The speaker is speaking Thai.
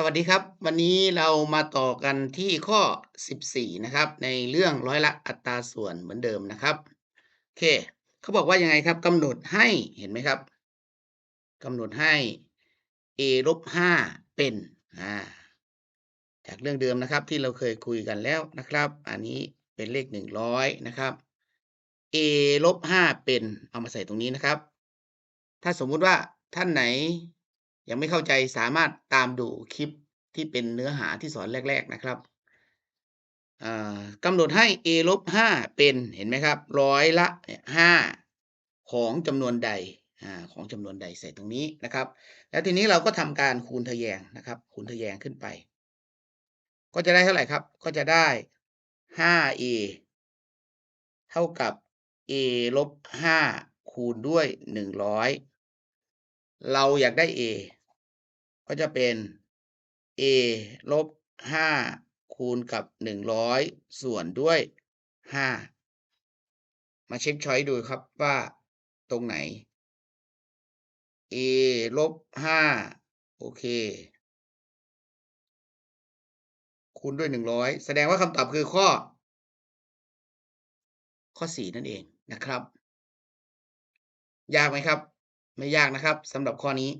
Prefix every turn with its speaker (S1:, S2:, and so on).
S1: สวัสดีครับ วันนี้เรามาต่อกันที่ข้อ 14 นะครับ ในเรื่องร้อยละอัตราส่วนเหมือนเดิมนะครับโอเคเขาบอกว่ายังไงครับกำหนดให้เห็นไหมครับกำหนดให้ a ลบ5เป็นอ่าจากเรื่องเดิมนะครับที่เราเคยคุยกันแล้วนะครับ อันนี้เป็นเลข 100 นะครับ a ลบ5เป็นเอามาใส่ตรงนี้นะครับ ถ้าสมมุติว่าท่านไหน ยังไม่เข้าใจสามารถตามดูคลิปที่เป็นเนื้อหาที่สอนแรก ๆนะครับกำหนดให้ a ลบ5เป็นเห็นไหมครับร้อยละห้าของจำนวนใดอของจำนวนใดใส่ตรงนี้นะครับ แล้วทีนี้เราก็ทำการคูณทะแยงนะครับ คูณทะแยงขึ้นไป ก็จะได้เท่าไหร่ครับ ก็จะได้ 5a เท่ากับ a ลบ5คูณด้วย 100 เราอยากได้ a ก็จะเป็น a ลบ5คูณกับ100ส่วนด้วย5มาเช็คช้อยดูครับว่าตรงไหน a ลบ5โอเค คูณด้วย100แสดงว่าคำตอบคือข้อ ข้อ4นั่นเองนะครับ ยากไหมครับ ไม่ยากนะครับสำหรับข้อนี้